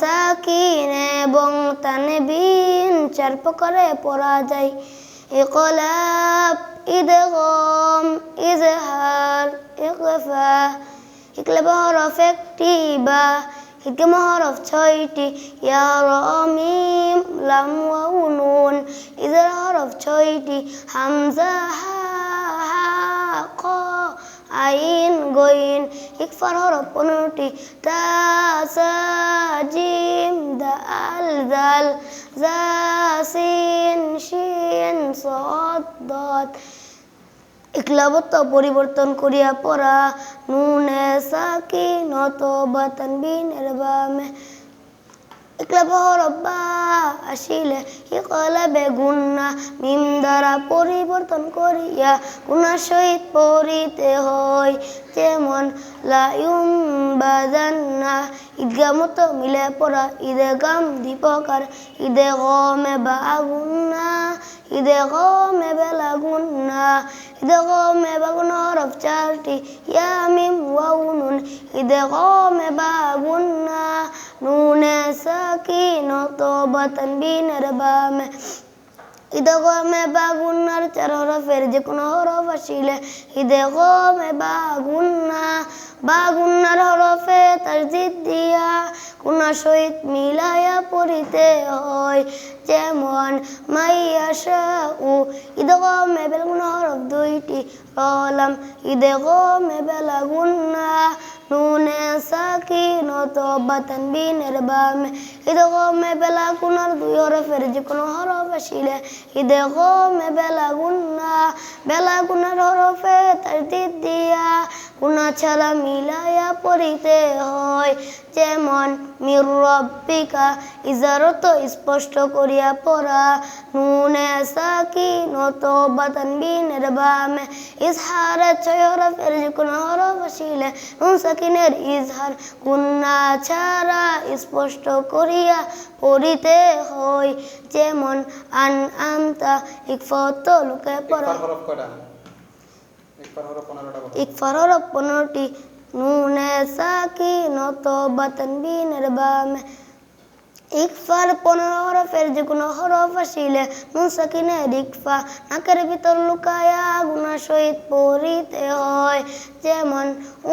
সাকিন এবং তানবিন চার প্রকারে পড়া যায়। ইকলাব, ইদগম, ইজহার ইকফা ইকলাব হরফ একটি বা হিকমা হরফ ছয়টি। ইয়া রমিম লাম ওয়াউ নুন ইজার হরফ ছয়টি। হামজা, হা হা, ক আইন গইন, ইকফার হরফ পনেরোটি। তা সা জিম দাল। জাল জা সিন শিন, সদ দত ইকলাবত পরিবর্তন করিয়া পড়া। নুনে সাকি নত বাতন বিনের বামে রব্বা আসিলে ইকলাবে গুন্না মিম দ্বারা পরিবর্তন করিয়া গুনার সহিত পড়িতে হয় যেমন লায়ুম বাজান্না ঈদগা মতো মিলে পড়া, ঈদে গাম দীপকার, ঈদে গমে বাগুন্না, ঈদে গমে বেলা গুন্না ঈদে গমে বাগুন হরফ চারটি ইয়া মিম ওয়াউ নুন ঈদে গমে বাগুন্না নুনে সাকিনত বাতন বিনের বামে ঈদে গমে বাগুন্নার চার হরফের যে কোনো হরফ আসিলে ঈদে গমে বাগুন্না বাগুন্নার হরফে তার দিয়া কোনা সহিত মিলাইয়া পড়িতে হয়। যেমন মাইয়াশা গমে বেলগুন হরফ দুইটি রলাম ঈদে গমে বেলা গুন্না নুনে সাকিনত বাতন বিনের বামে ঈদে গমে বেলা গুনার দুই হরফের যে কোনো হরফ আসিলে ঈদে গমে বেলা হরফে তার দিয়া গুনা ছাড়া মিলাইয়া পড়িতে হয়। যেমন, মির রব্বিকা ইজারত স্পষ্ট করিয়া পড়া, নুনে সাকিনত বাতন বিনের বামে ইজহারে ছয় হরফের যে কোনো হরফ নুন সাকিনের ইজহার গুন্না ছাড়া স্পষ্ট করিয়া পড়িতে হয়। যেমন, আন আমতা ইকফত লোকে পড়া। ইকফার হরফ পনেরোটা। নুনে সাকিনত বাতন বিনের বামে ইকফার পনেরো হরফের যে কোনো হরফ আসিলে নুন সাকিনের ইকফা। নাকের ভিতর লুকায়া গুণা সহিত পড়িতে হয়। যেমন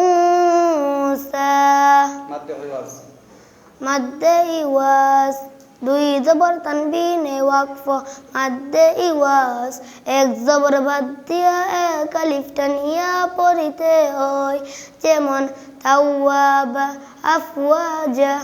উসা মাদ্দে দুই জবর তানবিনে ওয়াকফ মাদ্দে ইওয়াস এক জবর বাদ দিয়া এক আলিফ টানিয়া পড়িতে হয়। যেমন তাওয়াবা আফওয়াজা।